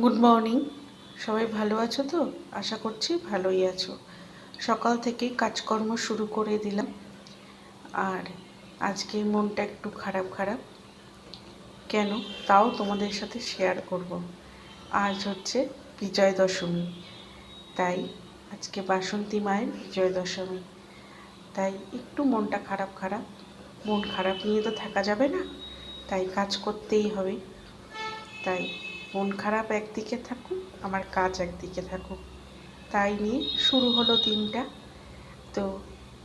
Good morning সবাই ভালো আছো তো? আশা করছি ভালোই আছো। সকাল থেকে কাজকর্ম শুরু করে দিলাম। আর আজকে মনটা একটু খারাপ খারাপ। কেন? তাও তোমাদের সাথে শেয়ার করব। আজ হচ্ছে বিজয় দশমী তাই আজকে বাসন্তী মায়ের বিজয় দশমী তাই একটু মনটা খারাপ খারাপ। মন খারাপ নিয়ে তো থাকা যাবে না। তাই কাজ করতেই হবে। তাই মন খারাপ একদিকে থাকুক, আমার কাজ একদিকে থাকুক। তাই নিয়ে শুরু হলো দিনটা। তো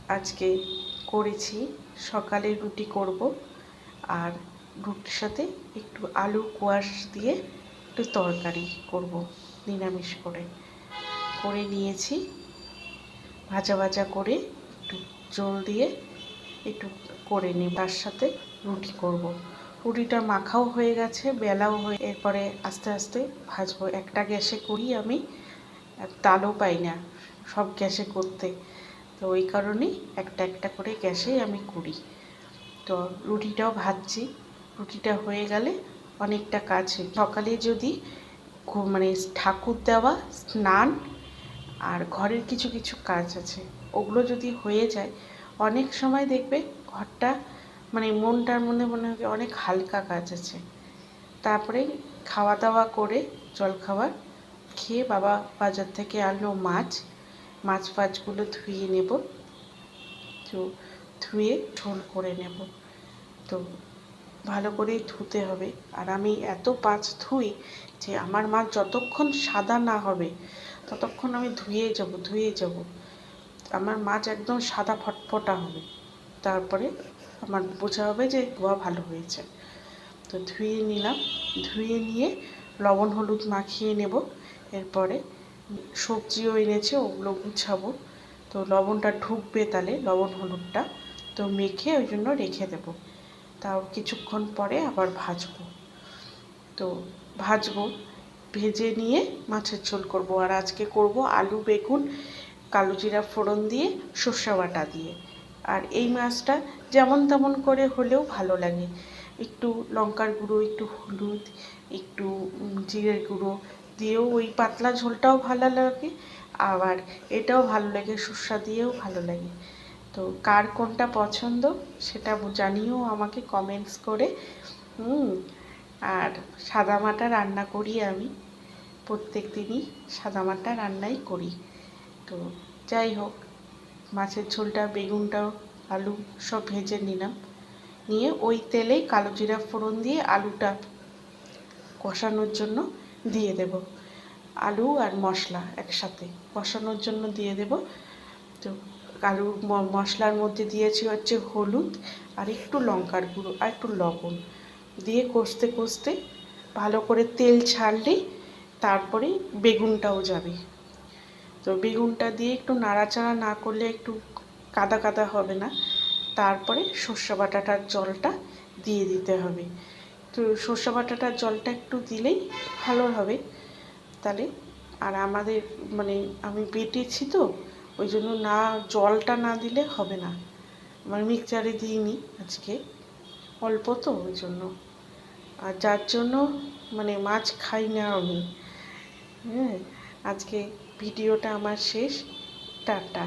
আজকে করেছি, সকালে রুটি করব আর রুটির সাথে একটু আলু কোয়াশ দিয়ে একটু তরকারি করব, নিরামিষ করে। করে নিয়েছি, ভাজা ভাজা করে একটু জল দিয়ে একটু করে নিই তার সাথে রুটি করব। রুটিটা মাখাও হয়ে গেছে, বেলাও হয়ে এরপরে আস্তে আস্তে ভাজবো। একটা গ্যাসে করি আমি তালও পাই না সব গ্যাসে করতে। তো ওই কারণেই একটা একটা করে গ্যাসে আমি করি। তো রুটিটাও ভাজছি। রুটিটা হয়ে গেলে অনেকটা কাজ সকালে যদি মানে ঠাকুর দেওয়া, স্নান আর ঘরের কিছু কিছু কাজ আছে, ওগুলো যদি হয়ে যায়, অনেক সময় দেখবে ঘরটা মানে মনটার মধ্যে মনে হয় অনেক হালকা কাজ আছে। তারপরে খাওয়া দাওয়া করে জলখাবার খেয়ে বাবা বাজার থেকে আনলো মাছ। মাছ ফাছগুলো ধুয়ে নেব। তো ধুয়ে ঝোল করে নেব। তো ভালো করে ধুতে হবে। আর আমি এত মাছ ধুই যে আমার মাছ যতক্ষণ সাদা না হবে, ততক্ষণ আমি ধুয়ে যাব ধুয়ে যাব। আমার মাছ একদম সাদা ফটফটা হবে। তারপরে আমার বোঝা হবে যে ধোয়া ভালো হয়েছে। তো ধুয়ে নিলাম। ধুয়ে নিয়ে লবণ, হলুদ মাখিয়ে নেব। এরপরে সবজিও এনেছে, ওগুলো গুছাবো। তো লবণটা ঢুকবে তাহলে, লবণ, হলুদটা। তো মেখে ওই জন্য রেখে দেব। তাও কিছুক্ষণ পরে আবার ভাজবো। তো ভাজবো, ভেজে নিয়ে মাছের ঝোল করব। আর আজকে করব আলু, বেগুন, কালো জিরা ফোড়ন দিয়ে, সর্ষে বাটা দিয়ে। আর এই মাছটা যেমন তেমন করে হলেও ভালো লাগে। একটু লঙ্কার গুঁড়ো, একটু হলুদ, একটু জিরের গুঁড়ো দিয়েও ওই পাতলা ঝোলটাও ভালো লাগে, আবার এটাও ভালো লাগে, সর্ষা দিয়েও ভালো লাগে। তো কার কোনটা পছন্দ সেটা জানিও আমাকে কমেন্টস করে। হুম, আর সাদামাটা রান্না করি আমি। প্রত্যেক দিনই সাদামাটা রান্নাই করি। তো যাই হোক, মাছের ঝোলটা, বেগুনটাও আলু সব ভেজে নিলাম। নিয়ে ওই তেলেই কালো জিরা ফোড়ন দিয়ে আলুটা কষানোর জন্য দিয়ে দেব। আলু আর মশলা একসাথে কষানোর জন্য দিয়ে দেব। তো আলু মশলার মধ্যে দিয়েছি হচ্ছে হলুদ আর একটু লঙ্কার গুঁড়ো আর একটু লবণ। দিয়ে কষতে কষতে ভালো করে তেল ছাড়লেই তারপরে বেগুনটাও যাবে। তো বেগুনটা দিয়ে একটু নাড়াচাড়া না করলে একটু কাদা কাদা হবে না। তারপরে সর্ষে বাটাটার জলটা দিয়ে দিতে হবে। তো সর্ষে বাটাটার জলটা একটু দিলেই ভালো হবে। তাহলে আর আমাদের মানে আমি বেটেছি তো ওই জন্য না, জলটা না দিলে হবে না। আমার মিক্সচারে দিইনি আজকে, অল্প তো ওই জন্য আর যার জন্য মানে মাছ খাই না আমি। হ্যাঁ আজকে ভিডিওটা আমার শেষ। টাটা।